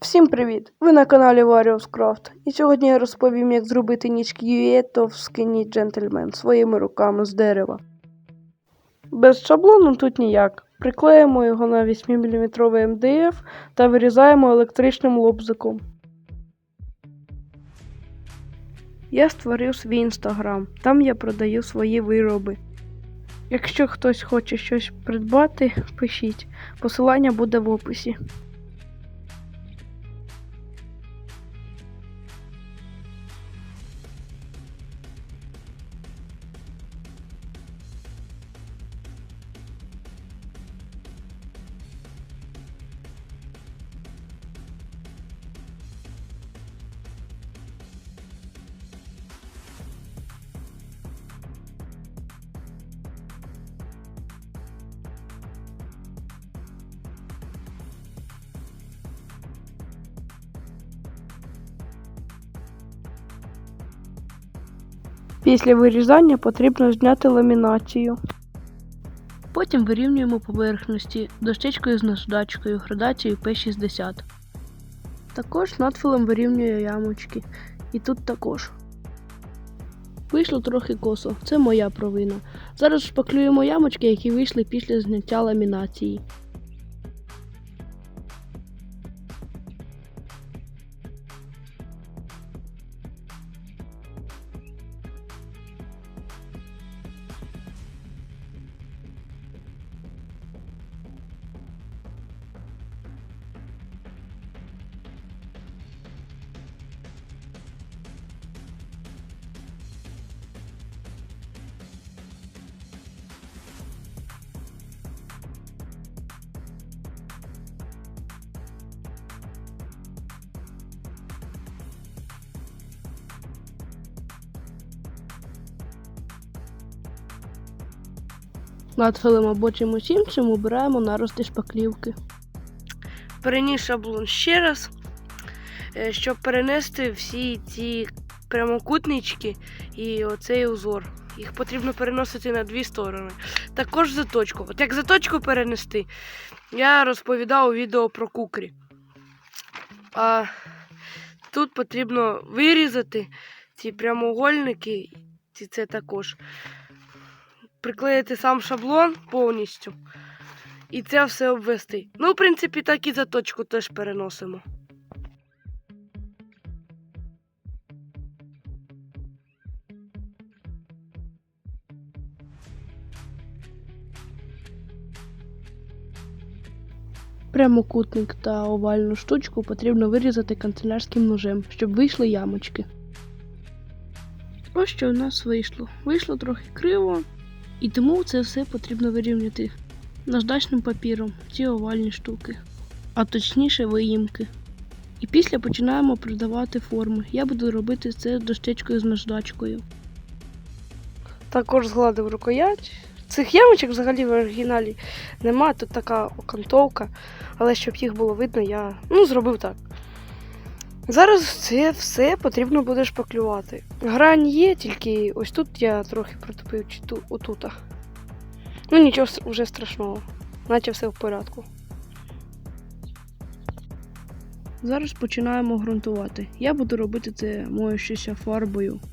Всім привіт! Ви на каналі Warriors Craft. І сьогодні я розповім, як зробити ніч К'юєто в скині Gentleman своїми руками з дерева. Без шаблону тут ніяк. Приклеїмо його на 8-мм МДФ та вирізаємо електричним лобзиком. Я створив свій інстаграм. Там я продаю свої вироби. Якщо хтось хоче щось придбати, пишіть. Посилання буде в описі. Після вирізання потрібно зняти ламінацію. Потім вирівнюємо поверхності дощечкою з наждачкою градацією P60. Також надфилем вирівнюю ямочки. І тут також. Вийшло трохи косо, це моя провина. Зараз шпаклюємо ямочки, які вийшли після зняття ламінації. Надфилем або чимось іншим обираємо нарости шпаклівки. Переніс шаблон ще раз, е, щоб перенести всі ці прямокутнички і оцей узор. Їх потрібно переносити на дві сторони. Також заточку. От як заточку перенести, я розповідав у відео про кукрі. А тут потрібно вирізати ці прямоугольники, і це також приклеїти сам шаблон повністю і це все обвести. Ну, в принципі, так і заточку теж переносимо. Прямокутник та овальну штучку потрібно вирізати канцелярським ножем, щоб вийшли ямочки. Ось що у нас вийшло. Вийшло трохи криво, і тому це все потрібно вирівняти наждачним папіром, ці овальні штуки, а точніше виїмки. І після починаємо придавати форми. Я буду робити це дощечкою з наждачкою. Також згладив рукоять. Цих ямочок взагалі в оригіналі нема, тут така окантовка, але щоб їх було видно, я ну, зробив так. Зараз це все потрібно буде шпаклювати. Грань є, тільки ось тут я трохи протопив чи ту, отута. Ну нічого вже страшного, наче все в порядку. Зараз починаємо ґрунтувати. Я буду робити це моючися фарбою. Просто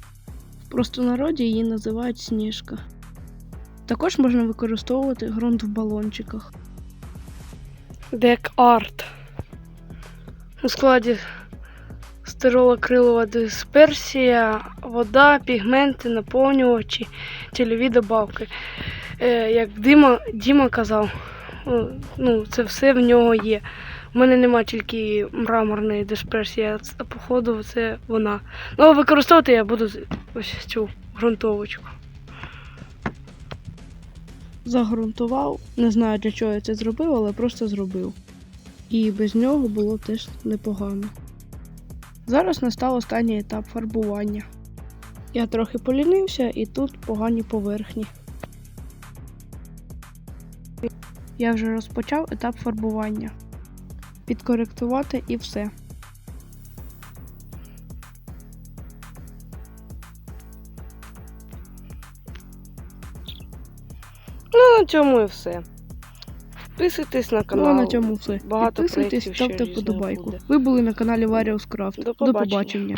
В простонароді її називають сніжка. Також можна використовувати ґрунт в балончиках. Дек арт. У складі стиролакрилова дисперсія, вода, пігменти, наповнювачі, цільові добавки. Е, як Дима, Діма казав, ну, це все в нього є. У мене нема тільки мраморної дисперсії, а походу це вона. Ну, використовувати я буду ось цю ґрунтовочку. Загрунтував. Не знаю, для чого я це зробив, але просто зробив. І без нього було теж непогано. Зараз настав останній етап фарбування. Я трохи полінився і тут погані поверхні. Я вже розпочав етап фарбування. Підкоректувати і все. Ну, на цьому і все. Підписуйтесь на Ну, канал. а на цьому все. Багато Підписуйтесь, ставте вподобайку. Ви були на каналі Варіус Крафт. До До побачення. побачення.